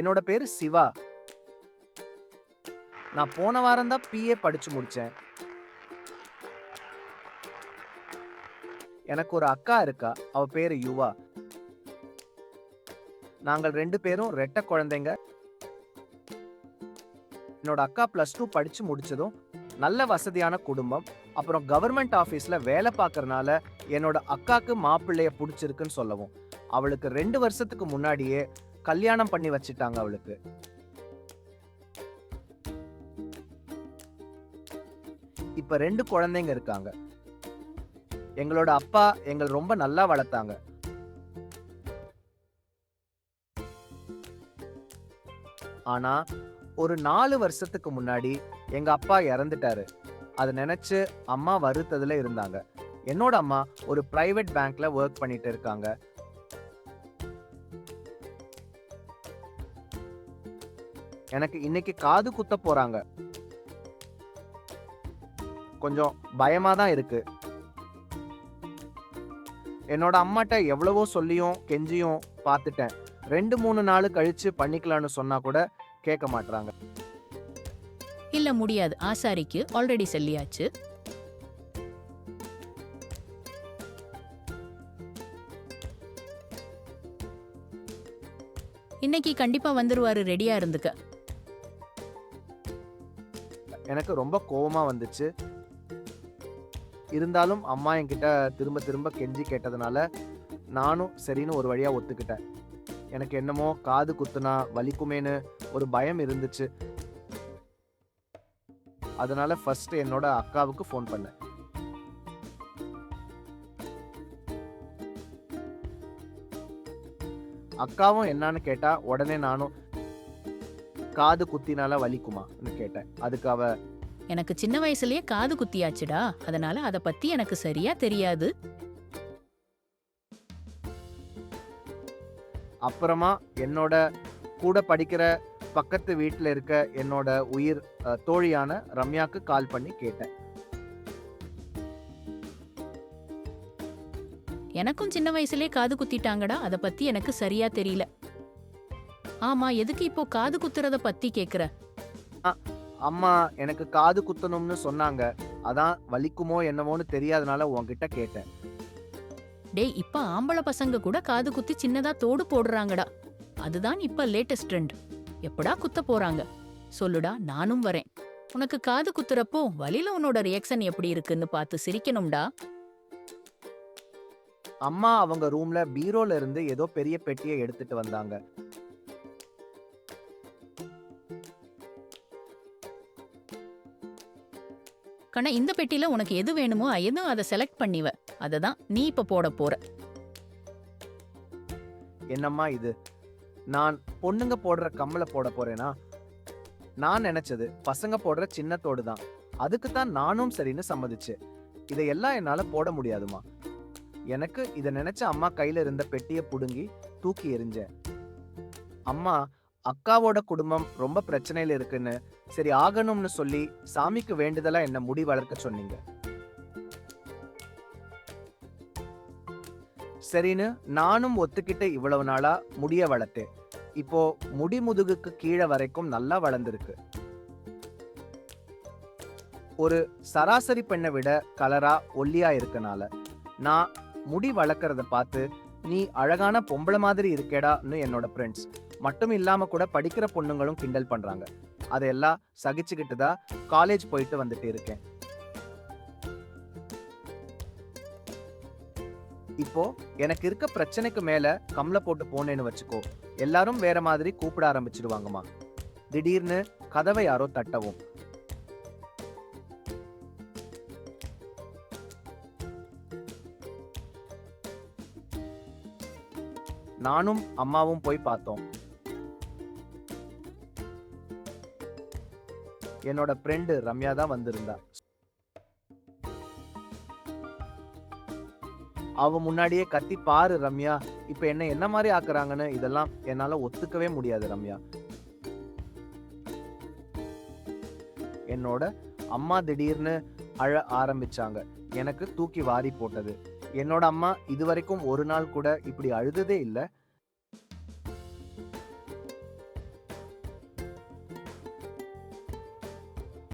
என்னோட பேரு சிவா. நான் போன வாரம் தான் பிஏ படிச்சு முடிச்சேன். எனக்கு ஒரு அக்கா இருக்கா அவ பேரு யுவா. நாங்கள் ரெண்டு பேரும் ரெட்ட குழந்தைங்க. என்னோட அக்கா பிளஸ் டூ படிச்சு முடிச்சதும் நல்ல வசதியான குடும்பம். அப்புறம் கவர்மெண்ட் ஆபீஸ்ல வேலை பார்க்கறனால என்னோட அக்காக்கு மாப்பிள்ளைய பிடிச்சிருக்குன்னு சொல்லவும். அவளுக்கு ரெண்டு வருஷத்துக்கு முன்னாடியே கல்யாணம் பண்ணி வச்சிட்டாங்க அவளுக்கு. இப்ப ரெண்டு குழந்தைங்க இருக்காங்க. எங்களோட அப்பா எங்களை ரொம்ப நல்லா வளர்த்தாங்க. ஆனா ஒரு நாலு வருஷத்துக்கு முன்னாடி எங்க அப்பா இறந்துட்டாரு. அதை நினைச்சு அம்மா வருத்ததுல இருந்தாங்க. என்னோட அம்மா ஒரு பிரைவேட் பேங்க்ல ஒர்க் பண்ணிட்டு இருக்காங்க. எனக்கு இன்னைக்கு காது குத்த போறாங்க. கொஞ்சம் பயமா தான் இருக்கு. என்னோட அம்மாட்ட எவ்வளவோ சொல்லியும் கெஞ்சியும் பார்த்துட்டேன் ரெண்டு மூணு நாள் கழிச்சு பண்ணிக்கலாம்னு சொன்னா கூட கேட்க மாட்டாங்க இல்ல முடியாது. ஆசாரிக்கு ஆல்ரெடி சொல்லியாச்சு. இன்னைக்கு கண்டிப்பா வந்துருவாரு ரெடியா இருந்துக்க. எனக்கு ரொம்ப கோபமாக வந்துச்சு. இருந்தாலும் அம்மா என்கிட்ட திரும்ப திரும்ப கெஞ்சி கேட்டதுனால நானும் சரின்னு ஒரு வழியாக ஒத்துக்கிட்டேன். எனக்கு என்னமோ காது குத்துனா வலிக்குமேன்னு ஒரு பயம் இருந்துச்சு. அதனால ஃபர்ஸ்ட் என்னோட அக்காவுக்கு ஃபோன் பண்ணேன். அக்காவும் என்னன்னு கேட்டா உடனே நானும் காது குத்தினால வலிக்குமான்னு கேட்டேன். அதுக்கு அவ எனக்கு சின்ன வயசுலயே காது குத்தியாச்சுடா. அதனால அத பத்தி எனக்கு சரியா தெரியாது. அப்புறமா என்னோட கூட படிக்கிற பக்கத்து வீட்டில் இருக்க என்னோட உயிர் அஹ், தோழியான ரம்யாக்கு கால் பண்ணி கேட்டேன். எனக்கும் சின்ன வயசுலயே காது குத்திட்டாங்கடா. அத பத்தி எனக்கு சரியா தெரியல. ஆமா எதுக்கு இப்போ காது குத்துறத பத்தி கேக்குற? அம்மா எனக்கு காது குத்தணும்னு சொன்னாங்க. அதான் வலிக்குமோ என்னமோன்னு தெரியாதனால உன்கிட்ட கேட்டேன். டேய் இப்ப ஆம்பளை பசங்க கூட காது குத்தி சின்னதா தோடு போடுறாங்கடா. அதுதான் இப்ப லேட்டஸ்ட் ட்ரெண்ட். எப்படா குத்த போறாங்க? சொல்லுடா நானும் வரேன். உனக்கு காது குத்துறப்போ வலியில உன்னோட ரியாக்ஷன் எப்படி இருக்குன்னு பார்த்து சிரிக்கணும்டா. அம்மா அவங்க ரூம்ல பீரோல இருந்து ஏதோ பெரிய பெட்டியை எடுத்துட்டு வந்தாங்க. கண்ணா இந்த பெட்டியில உனக்கு எது வேணுமோ எதுவும் அதை செலக்ட் பண்ணிவ. அததான் நீ இப்ப போட போற. என்னம்மா இது? நான் பொண்ணுங்க போடுற கம்மலை போட போறேனா? நான் நினைச்சது பசங்க போடுற சின்னத்தோடு தான். அதுக்கு தான் நானும் சரின்னு சம்மதிச்சு. இதையெல்லாம் என்னால போட முடியாதுமா. எனக்கு இதை நினைச்ச அம்மா கையில இருந்த பெட்டியை புடுங்கி தூக்கி எறிஞ்சேன். அம்மா அக்காவோட குடும்பம் ரொம்ப பிரச்சனையில இருக்குன்னு சரி ஆகணும்னு சொல்லி சாமிக்கு வேண்டுதலா என்ன முடி வளர்க்க சொன்னீங்க? சரின்னு நானும் ஒத்துக்கிட்டு இவ்வளவு நாளா முடிய வளர்த்தேன். இப்போ முடி முதுகுக்கு கீழே வரைக்கும் நல்லா வளர்ந்துருக்கு. ஒரு சராசரி பெண்ணை விட கலரா ஒல்லியா இருக்கனால நான் முடி வளர்க்கறத பார்த்து நீ அழகான பொம்பளை மாதிரி இருக்கேடான்னு என்னோட ஃப்ரெண்ட்ஸ் மட்டும் இல்லாம கூட படிக்கிற பொண்ணுங்களும் கிண்டல் பண்றாங்க. அதையெல்லாம் சகிச்சுக்கிட்டு தான் காலேஜ் போயிட்டு வந்துட்டு இருக்கேன். இப்போ எனக்கு இருக்க பிரச்சனைக்கு மேல கம்ல போட்டு போனேன்னு வச்சுக்கோ எல்லாரும் வேற மாதிரி கூப்பிட ஆரம்பிச்சிடுவாங்கம்மா திடீர்னு கதவை யாரோ தட்டவும். நானும் அம்மாவும் போய் பார்த்தோம். என்னோட ஃப்ரெண்டு ரம்யா தான் வந்திருந்தா. அவ முன்னாடியே கத்தி பாரு ரம்யா இப்ப என்ன என்ன மாதிரி ஆக்குறாங்கன்னு இதெல்லாம் என்னால ஒத்துக்கவே முடியாது ரம்யா. என்னோட அம்மா திடீர்னு அழ ஆரம்பிச்சாங்க. எனக்கு தூக்கி வாரி போட்டது. என்னோட அம்மா இதுவரைக்கும் ஒரு நாள் கூட இப்படி அழுததே இல்லை.